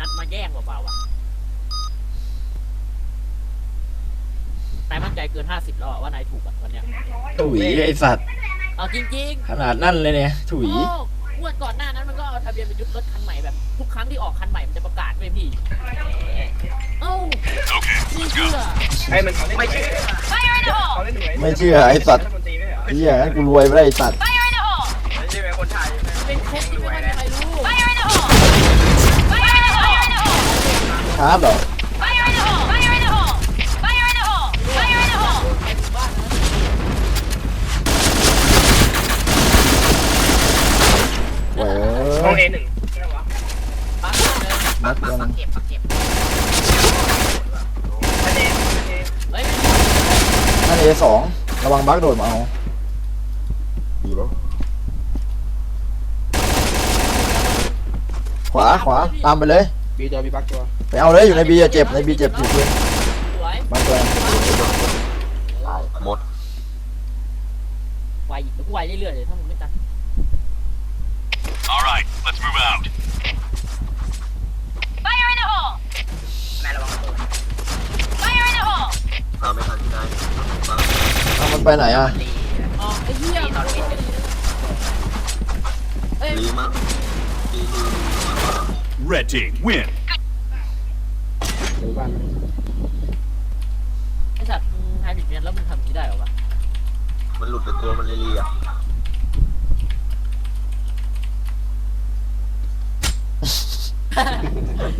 นัดมาแย่งเปล่าๆวะนายมั่นใจเกินห้าสิบแล้วอะว่านายถูกอะวันเนี้ยถุยไอสัตว์ เอาจริงขนาดนั่นเลยเนี่ยถุๆย โอ้งวดก่อนหน้านั้นมันก็เอาทะเบียนไปยึดรถคันใหม่แบบทุกครั้งที่ออกคันใหม่มันจะประกาศเว้ยพี่ เอ้าไม่เชื่อไอ้มันไม่เชื่อเขาเล่นหน่วยไม่เชื่อไอสัตว์รัฐมนตรีไม่เหรอเฮียงั้นกูรวยไปได้ไอสัตว์ ไม่ใช่เป็นคนไทยเป็นเคสที่ไม่มีใครรู้ ชาร์จเหรอโอ้ห้องยเอหนึ่งปั๊บเลยนัดกันปักเก็บปักเก็บคะแนนเฮ้ยนั่นเอสองระวังบักโดดมาเอาดีแล้วขวาขวาตามไปเลย บีตัวบีบักตัว ไปเอาเลยอยู่ในบีอะเจ็บในบีเจ็บอยู่เพื่อนสวยบักตัวหมดไวอีกแล้วกูไวเรื่อยๆเลยถ้ามึงไม่ตัด All right, let's move out. นายระวังตัวตามไม่ทันที่ไหนมาเอามันไปไหนอะอ๋อไอ้เหี้ยมันโดนเอ้ย ลีมั้งลีลี Red team, win. หรือบ้านไอ้สัตว์มึงไฮบริดเนี่ยแล้วมึงทำอย่างนี้ได้เหรอวะมันหลุดไปตัวมันลีลีอะหวย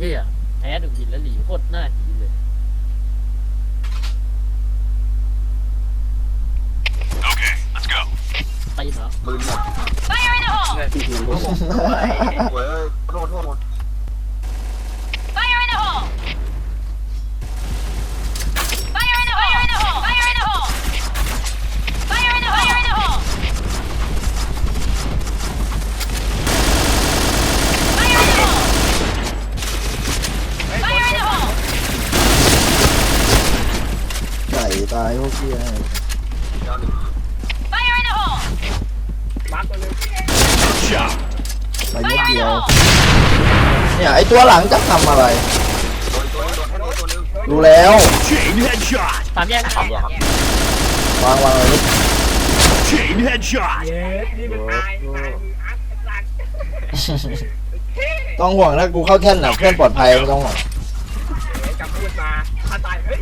เหี้ยแพ้ถึงหินแล้วหลีโคตรหน้าหีเลย Okay, let's go. ตีนเหรอปืนหมดเงินที่ทีมรู้โอ้ยโทษโทษโทษ พวกเฮียเจ้าหนึ่งบักตัวนึง Shot. ไปนิดเดียว เนี่ยไอตัวหลังจะทำอะไรโดนตัวนึงโดนโดนตัวนึงรู้แล้ว Chain headshot. สามแยกนะวางวางเลย Chain headshot. เย้นี่มันตายตายมืออัดสัตว์ต้องห่วงถ้ากูเข้าแท่นน่ะเพื่อนปลอดภัยไม่ต้องห่วงกำพูดมาถ้าตายเฮ้ย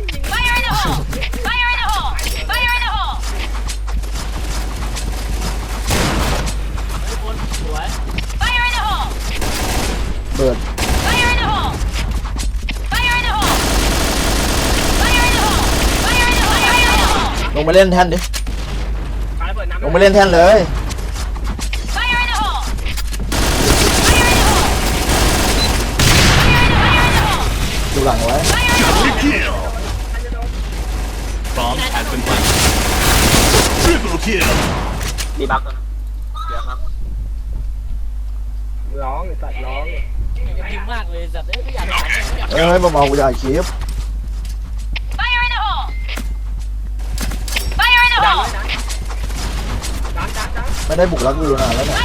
งไปเล่นแท่นดิ ปาระเบิดน้ำลงไปเล่นแท่นเลยดูหลังไว้ Double kill. Bomb has been planted. Triple kill. มีบักตัวนึงเดี๋ยวครับร้องสัตว์ร้องจะพิมพ์มากเลยสัตว์เอ้ยไม่อยากถามเลยไม่อยากเอ้ยเบาๆกูอยากคลิป ดันเลยดันดันดันดันไม่ได้บุกรักกูอยู่นานแล้วเนี่ย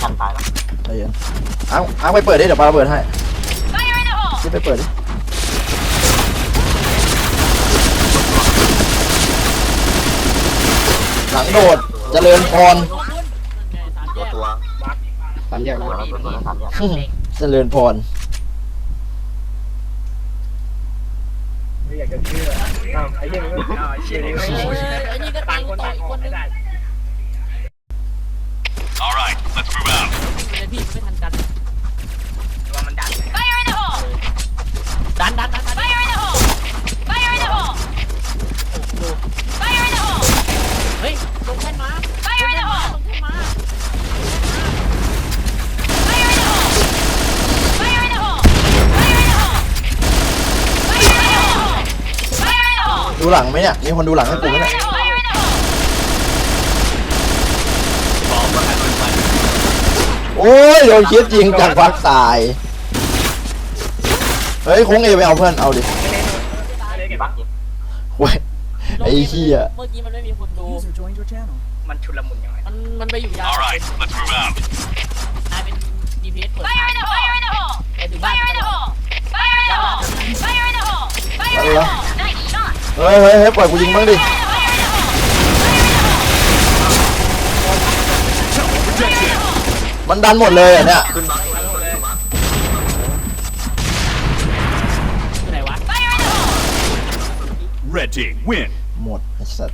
ทันตายแล้วใจเย็นอ้างอ้างไปเปิดดิเดี๋ยวปาระเบิดให้ที่ไปเปิดดิ หลังโดด เจริญพรลงทุนนั่นไงสามแยตัวกตัวสามแยกตัวแล้วตัวตัวแล้วสามอย่างเจริญพรไม่อยากจะเชื่ออ้าวไอ้เหี้ยมันก็อ้าวไอ้เหี้ยนี่ก็เฮ้ยไอ้นี่ก็ต่าตางยคนต่อต่างอีกคคนนนึงได้ All right, let's move out. วิ่งไปเลยพี่ไม่ทันกันว่ามันดันเลยดันดันดันดัน ดูหลังไหมเนี่ย มีคนดูหลังให้กูไหมเนี่ย Bomb has been planted. โอ้ยโดนคิดจริงจากฟักตาย เฮ้ยคงเอไปเอาเพื่อน เอาดิบีบักยิงเว้ย ไอ้เหี้ย เมื่อกี้มันไม่มีคนดูมันชุลมุนยังไงมันมันไปอยู่ยาว All right, let's move out. กลายเป็น DPS เปิดไปถึงบ้าน เฮ้ยเฮ้ยเฮ้ยปล่อยกูยิงบ้างดิมันดันหมดเลยอะเนี่ยขึ้นบักขึ้นบักขึ้นบักอยู่ไหนวะ Red team win. หมดไอ้สัส